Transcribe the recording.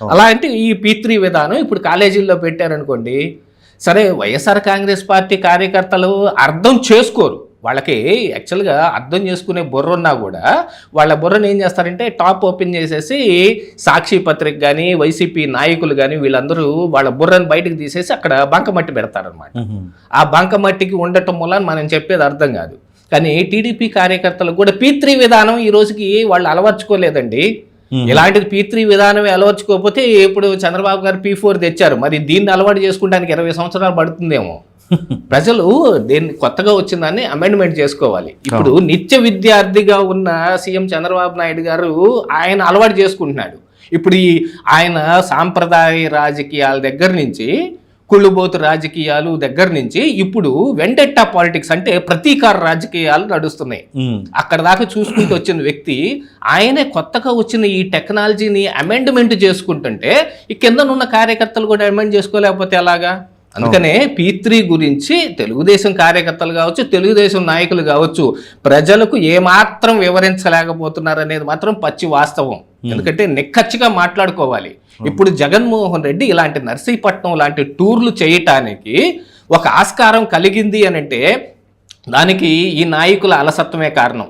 అలాంటి ఈ పీత్రి విధానం ఇప్పుడు కాలేజీల్లో పెట్టారనుకోండి సరే వైఎస్ఆర్ కాంగ్రెస్ పార్టీ కార్యకర్తలు అర్థం చేసుకోరు. వాళ్ళకి యాక్చువల్గా అర్థం చేసుకునే బుర్ర ఉన్నా కూడా వాళ్ళ బుర్రను ఏం చేస్తారంటే టాప్ ఓపెన్ చేసేసి సాక్షి పత్రిక కానీ వైసీపీ నాయకులు కానీ వీళ్ళందరూ వాళ్ళ బుర్రను బయటకు తీసేసి అక్కడ బంకమట్టి పెడతారనమాట ఆ బంకమట్టికి ఉండటం వల్ల మనం చెప్పేది అర్థం కాదు. కానీ టీడీపీ కార్యకర్తలకు కూడా పీత్రి విధానం ఈ రోజుకి వాళ్ళు అలవర్చుకోలేదండి. ఇలాంటిది పీ త్రీ విధానమే అలవర్చుకోకపోతే ఇప్పుడు చంద్రబాబు గారు పీ ఫోర్ తెచ్చారు. మరి దీన్ని అలవాటు చేసుకోవడానికి ఇరవై సంవత్సరాలు పడుతుందేమో. ప్రజలు దీన్ని కొత్తగా వచ్చిందాన్ని అమెండ్మెంట్ చేసుకోవాలి. ఇప్పుడు నిత్య విద్యార్థిగా ఉన్న సీఎం చంద్రబాబు నాయుడు గారు ఆయన అలవాటు చేసుకుంటున్నాడు. ఇప్పుడు ఈ ఆయన సాంప్రదాయ రాజకీయాల దగ్గర నుంచి కుళ్ళుబోతు రాజకీయాలు దగ్గర నుంచి ఇప్పుడు వెండెట్టా పాలిటిక్స్ అంటే ప్రతీకార రాజకీయాలు నడుస్తున్నాయి. అక్కడ దాకా చూసుకుంటూ వచ్చిన వ్యక్తి ఆయనే కొత్తగా వచ్చిన ఈ టెక్నాలజీని అమెండ్మెంట్ చేసుకుంటుంటే ఈ కిందనున్న కార్యకర్తలు కూడా అమెండ్ చేసుకోలేకపోతే ఎలాగా? అందుకనే పీ త్రీ గురించి తెలుగుదేశం కార్యకర్తలు కావచ్చు తెలుగుదేశం నాయకులు కావచ్చు ప్రజలకు ఏమాత్రం వివరించలేకపోతున్నారు అనేది మాత్రం పచ్చి వాస్తవం. ఎందుకంటే నిక్కచ్చిగా మాట్లాడుకోవాలి. ఇప్పుడు జగన్మోహన్ రెడ్డి ఇలాంటి నర్సీపట్నం లాంటి టూర్లు చేయటానికి ఒక ఆస్కారం కలిగింది అని అంటే దానికి ఈ నాయకుల అలసత్వమే కారణం.